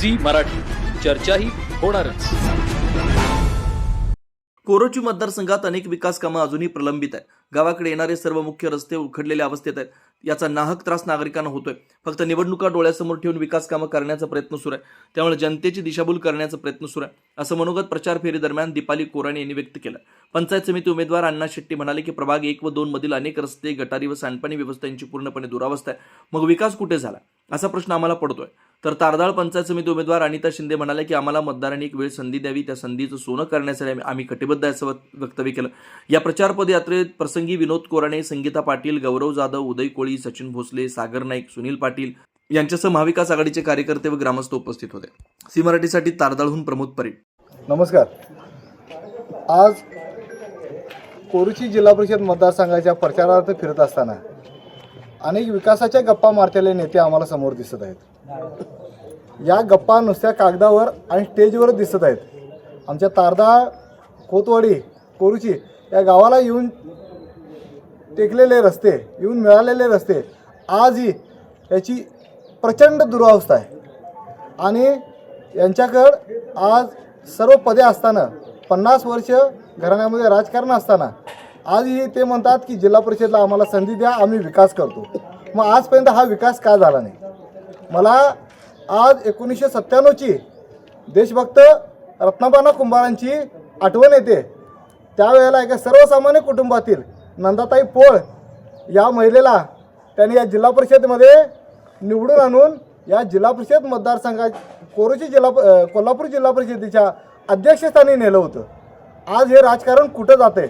Zee Marathi. चर्चाही होणारच. कोरोची मतदारसंघात अनेक विकास कामं अजूनही प्रलंबित आहे गावाकडे येणारे सर्व मुख्य रस्ते उखडलेल्या अवस्थेत आहेत. याचा नाहक त्रास नागरिकांना होतोय. फक्त निवडणुका डोळ्यासमोर ठेवून विकास कामं करण्याचा प्रयत्न सुरू आहे. त्यामुळे जनतेची दिशाभूल करण्याचा प्रयत्न सुरू आहे. असं मनोगत प्रचार फेरीदरम्यान दीपाली कोराणे यांनी व्यक्त केलं. पंचायत समिती उमेदवार अण्णा शेट्टी म्हणाले की प्रभाग एक व दोन मधील अनेक रस्ते गटारी व सांडपाणी व्यवस्था यांची पूर्णपणे दुरावस्था आहे. मग विकास कुठे झाला? असा प्रश्न आम्हाला पडतोय. तर तारदाळ पंचायत समिती उमेदवार अनिता शिंदे म्हणाले की आम्हाला मतदारांनी एक वेळ संधी द्यावी. त्या संधीचं सोनं करण्यासाठी आम्ही- कटिबद्ध असं वक्तव्य केलं. या प्रचार पदयात्रेत प्रसंगी विनोद कोराणे संगीता पाटील गौरव जाधव उदय कोळी सचिन भोसले सागर नाईक सुनील पाटील यांच्यासह महाविकास आघाडीचे कार्यकर्ते व ग्रामस्थ उपस्थित होते. सी मराठीसाठी तारदाळहून प्रमोद परी नमस्कार. आज कोरुची जिल्हा परिषद मतदारसंघाच्या प्रचारार्थ फिरत असताना अनेक विकासाच्या गप्पा मारलेले नेते आम्हाला समोर दिसत आहेत. या गप्पा नुसत्या कागदावर आणि स्टेजवर दिसत आहेत. आमच्या तारदा कोतवाडी कोरुची या गावाला येऊन टेकलेले रस्ते येऊन मिळालेले रस्ते आजही याची प्रचंड दुरावस्था आहे. आणि यांच्याकडं आज सर्व पदे असताना पन्नास वर्ष घराण्यामध्ये राजकारण असताना आजही ते म्हणतात की जिल्हा परिषदला आम्हाला संधी द्या आम्ही विकास करतो. मग आजपर्यंत हा विकास का झाला नाही? मला आज एकोणीसशे सत्त्याण्णवची देशभक्त रत्नाबाना कुंभारांची आठवण येते. त्यावेळेला एका सर्वसामान्य कुटुंबातील नंदाताई पोळ या महिलेला त्यांनी या जिल्हा परिषदेमध्ये निवडून आणून या जिल्हा परिषद मतदारसंघात कोरोची जिल्हा कोल्हापूर जिल्हा परिषदेच्या अध्यक्षस्थानी नेलं होतं. आज हे राजकारण कुठं जाते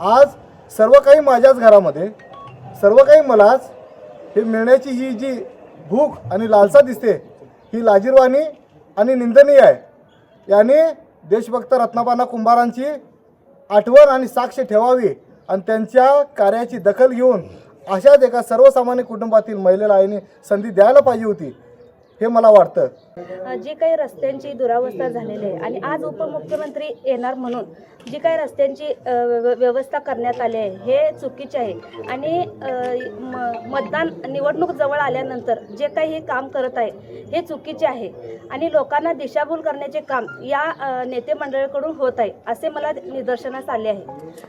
आज सर्व काही माझ्याच घरामध्ये सर्व काही मलाच हे मिळण्याची ही जी भूक आणि लालसा दिसते ही लाजीरवाणी आणि निंदनीय आहे. याने देशभक्त रत्नापाना कुंभारांची आठवण आणि साक्ष ठेवावी आणि त्यांच्या कार्याची दखल घेऊन अशाच एका सर्वसामान्य कुटुंबातील महिलेला आईने संधी द्यायला पाहिजे होती. हे मला वाटतं. जी काही रस्त्यांची दुरावस्था झालेली आहे आणि आज उपमुख्यमंत्री येणार म्हणून जी काही रस्त्यांची व्य- व्यवस्था करण्यात आली आहे हे चुकीचे आहे. आणि म- मतदान निवडणूक जवळ आल्यानंतर जे काही हे काम करत आहे हे चुकीचे आहे. आणि लोकांना दिशाभूल करण्याचे काम या नेते मंडळाकडून होत आहे असे मला निदर्शनास आले आहे.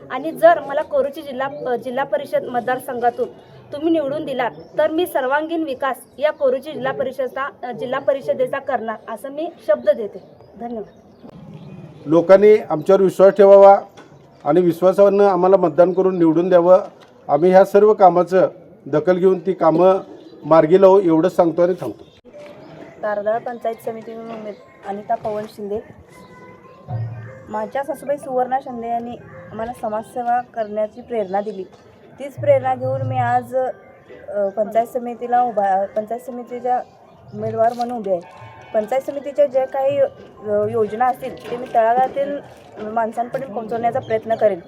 आणि जर मला कोरूची जिल्हा जिल्हा परिषद मतदारसंघातून तुम्ही निवडून दिलात तर मी सर्वांगीण विकास या कोरुची जिल्हा परिषदचा जिल्हा परिषदेचा करणार असं मी शब्द देते. धन्यवाद. लोकांनी आमच्यावर विश्वास ठेवावा आणि विश्वासावरनं आम्हाला मतदान करून निवडून द्यावं. आम्ही ह्या सर्व कामाचं दखल घेऊन ती कामं मार्गी लावू एवढंच सांगतो आणि थांबतो. तारदाळ पंचायत समितीतून उमेद अनिता पवन शिंदे. माझ्या सासूबाई सुवर्णा शिंदे यांनी आम्हाला समाजसेवा करण्याची प्रेरणा दिली. तीच प्रेरणा घेऊन मी आज पंचायत समितीला उभा पंचायत समितीच्या उमेदवार म्हणून उभे आहे. पंचायत समितीच्या ज्या काही योजना असतील ते मी तळागाळातील माणसांपर्यंत पोहोचवण्याचा प्रयत्न करेन.